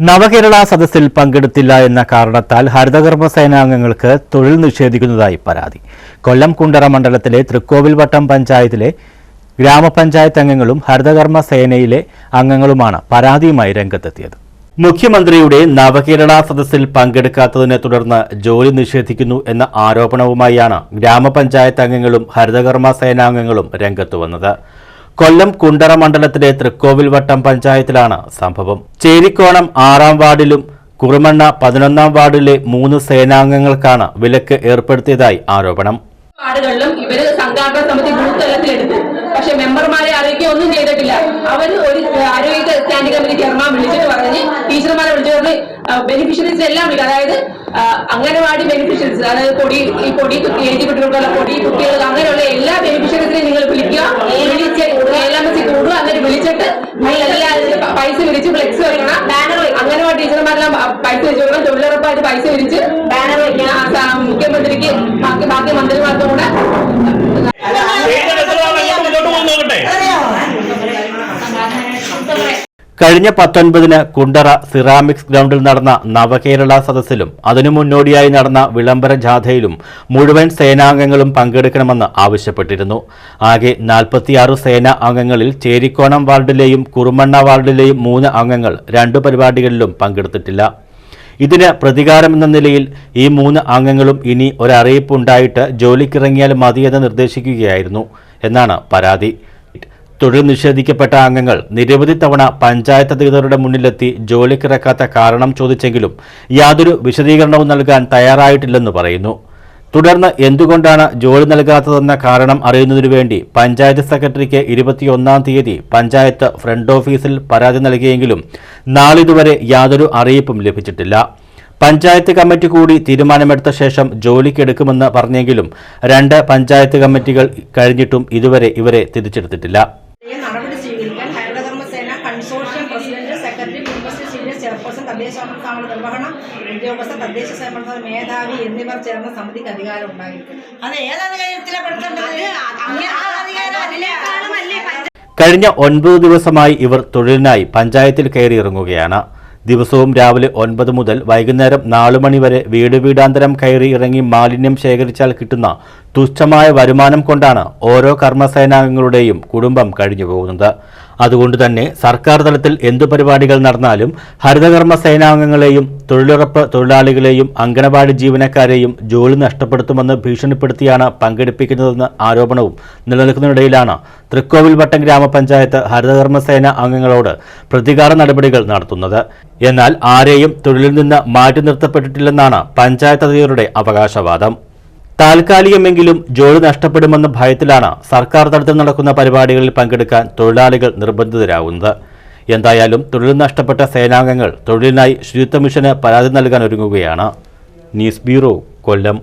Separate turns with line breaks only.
നവകേരള സദസ്സിൽ പങ്കെടുത്തില്ല എന്ന കാരണത്താൽ ഹരിതകർമ്മ സേനാംഗങ്ങൾക്ക് തൊഴിൽ നിഷേധിക്കുന്നതായി പരാതി. കൊല്ലം കുണ്ടറ മണ്ഡലത്തിലെ തൃക്കോവിൽവട്ടം പഞ്ചായത്തിലെ ഗ്രാമപഞ്ചായത്ത് അംഗങ്ങളും ഹരിതകർമ്മ സേനയിലെ അംഗങ്ങളുമാണ് പരാതിയുമായി രംഗത്തെത്തിയത്. മുഖ്യമന്ത്രിയുടെ നവകേരള സദസ്സിൽ പങ്കെടുക്കാത്തതിനെ തുടർന്ന് ജോലി നിഷേധിക്കുന്നു എന്ന ആരോപണവുമായാണ് ഗ്രാമപഞ്ചായത്ത് അംഗങ്ങളും ഹരിതകർമ്മ സേനാംഗങ്ങളും രംഗത്തു വന്നത്. കൊല്ലം കുണ്ടറ മണ്ഡലത്തിലെ തൃക്കോവിൽവട്ടം പഞ്ചായത്തിലാണ് സംഭവം. ചേരിക്കോണം ആറാം വാർഡിലും കുറുമണ്ണ പതിനൊന്നാം വാർഡിലെ മൂന്ന് സേനാംഗങ്ങൾക്കാണ് വിലക്ക് ഏർപ്പെടുത്തിയതായി ആരോപണം.
വാർഡുകളിലും ഇവർ സംഘാടന സമിതി ബൂത്ത് തലത്തിലെടുത്തു പക്ഷെ മെമ്പർമാരെ അറിയിക്കുക ഒന്നും ചെയ്തിട്ടില്ല. അവർ ഒരു ആരോഗ്യ സ്റ്റാൻഡിംഗ് കമ്മിറ്റി ചെയർമാൻ വിളിച്ചിട്ട് പറഞ്ഞ് ടീച്ചർമാരെ വിളിച്ചു പറഞ്ഞ് ബെനിഫിഷ്യറീസ് എല്ലാം വിളിക്കും അതായത് അംഗനവാടി ബെനിഫിഷ്യറീസ് അതായത് പൊടി ഈ പൊടി എഴുതി കുട്ടികൾക്കുള്ള പൊടി കുട്ടികൾ അങ്ങനെയുള്ള എല്ലാ ബെനിഫിഷ്യറീസിനെയും നിങ്ങൾ വിളിക്കുക വിളിച്ച് ഏഴാം സി കൂടുക എന്നിട്ട് വിളിച്ചിട്ട് നിങ്ങൾ എല്ലാവരും പൈസ വിരിച്ച് ഫ്ലെക്സ് വയ്ക്കണം ബാനർ അങ്ങനെ ടീച്ചർമാരെല്ലാം പൈസ വെച്ച് കൊടുക്കണം. തൊഴിലുറപ്പായിട്ട് പൈസ വിരിച്ച് ബാനർ വയ്ക്കണം. മുഖ്യമന്ത്രിക്ക് ബാക്കി ബാക്കി മന്ത്രിമാർക്കും കൂടെ
കഴിഞ്ഞ പത്തൊൻപതിന് കുണ്ടറ സിറാമിക്സ് ഗ്രൗണ്ടിൽ നടന്ന നവകേരള സദസ്സിലും അതിനു മുന്നോടിയായി നടന്ന വിളംബര ജാഥയിലും മുഴുവൻ സേനാംഗങ്ങളും പങ്കെടുക്കണമെന്ന് ആവശ്യപ്പെട്ടിരുന്നു. ആകെ നാൽപ്പത്തിയാറ് സേനാ അംഗങ്ങളിൽ ചേരിക്കോണം വാർഡിലെയും കുറുമണ്ണ വാർഡിലെയും മൂന്ന് അംഗങ്ങൾ രണ്ടു പരിപാടികളിലും പങ്കെടുത്തിട്ടില്ല. ഇതിന് പ്രതികാരമെന്ന നിലയിൽ ഈ മൂന്ന് അംഗങ്ങളും ഇനി ഒരറിയിപ്പുണ്ടായിട്ട് ജോലിക്കിറങ്ങിയാൽ മതിയെന്ന് നിർദ്ദേശിക്കുകയായിരുന്നു എന്നാണ് പരാതി. തൊഴിൽ നിഷേധിക്കപ്പെട്ട അംഗങ്ങൾ നിരവധി തവണ പഞ്ചായത്ത് അധികൃതരുടെ മുന്നിലെത്തി ജോലിക്കിറക്കാത്ത കാരണം ചോദിച്ചെങ്കിലും യാതൊരു വിശദീകരണവും നൽകാൻ തയ്യാറായിട്ടില്ലെന്ന് പറയുന്നു. തുടർന്ന് എന്തുകൊണ്ടാണ് ജോലി നൽകാത്തതെന്ന കാരണം അറിയുന്നതിനു വേണ്ടി പഞ്ചായത്ത് സെക്രട്ടറിക്ക് ഇരുപത്തിയൊന്നാം തീയതി പഞ്ചായത്ത് ഫ്രണ്ട് ഓഫീസിൽ പരാതി നൽകിയെങ്കിലും നാളിതുവരെ യാതൊരു അറിയിപ്പും ലഭിച്ചിട്ടില്ല. പഞ്ചായത്ത് കമ്മിറ്റി കൂടി തീരുമാനമെടുത്ത ശേഷം ജോലിക്കെടുക്കുമെന്ന് പറഞ്ഞെങ്കിലും രണ്ട് പഞ്ചായത്ത് കമ്മിറ്റികൾ കഴിഞ്ഞിട്ടും ഇതുവരെ ഇവരെ തിരിച്ചെടുത്തിട്ടില്ല.
നടപടി സ്വീകരിക്കാൻ ഹരിതകർമ്മസേന consortium president secretary Kudumbashree senior chairperson തദ്ദേശ സ്ഥാപന നിർവഹണ ഉദ്യോഗസ്ഥ തദ്ദേശ സ്വയംഭരണ മേധാവി എന്നിവർ ചേർന്ന സമിതിക്ക് അധികാരം ഉണ്ടായിരിക്കും. അത്
കഴിഞ്ഞ ഒൻപത് ദിവസമായി ഇവർ തൊഴിലിനായി പഞ്ചായത്തിൽ കയറിയിറങ്ങുകയാണ് ദിവസവും രാവിലെ ഒൻപത് മുതൽ വൈകുന്നേരം നാലു മണി വരെ വീട് വീടാന്തരം കയറി ഇറങ്ങി മാലിന്യം ശേഖരിച്ചാൽ കിട്ടുന്ന തുച്ഛമായ വരുമാനം കൊണ്ടാണ് ഓരോ കർമ്മസേനാംഗങ്ങളുടെയും കുടുംബം കഴിഞ്ഞു പോകുന്നത്. അതുകൊണ്ട് തന്നെ സർക്കാർ തലത്തിൽ എന്തു പരിപാടികൾ നടന്നാലും ഹരിതകർമ്മ സേനാംഗങ്ങളെയും തൊഴിലുറപ്പ് തൊഴിലാളികളെയും അങ്കണവാടി ജീവനക്കാരെയും ജോലി നഷ്ടപ്പെടുത്തുമെന്ന് ഭീഷണിപ്പെടുത്തിയാണ് പങ്കെടുപ്പിക്കുന്നതെന്ന ആരോപണവും നിലനിൽക്കുന്നതിനിടയിലാണ് തൃക്കോവിൽവട്ടം ഗ്രാമപഞ്ചായത്ത് ഹരിതകർമ്മ സേന അംഗങ്ങളോട് പ്രതികാര നടപടികൾ നടത്തുന്നത്. എന്നാൽ ആരെയും തൊഴിലിൽ നിന്ന് മാറ്റി നിർത്തപ്പെട്ടിട്ടില്ലെന്നാണ് പഞ്ചായത്ത് അധികൃതരുടെ അവകാശവാദം. താൽക്കാലികമെങ്കിലും ജോലി നഷ്ടപ്പെടുമെന്ന ഭയത്തിലാണ് സർക്കാർ തലത്തിൽ നടക്കുന്ന പരിപാടികളിൽ പങ്കെടുക്കാൻ തൊഴിലാളികൾ നിർബന്ധിതരാകുന്നത് എന്തായാലും തൊഴിൽ നഷ്ടപ്പെട്ട സേനാംഗങ്ങൾ തൊഴിലിനായി ശുചിത്വ മിഷന് പരാതി നൽകാൻ ഒരുങ്ങുകയാണ്. News bureau Kollam.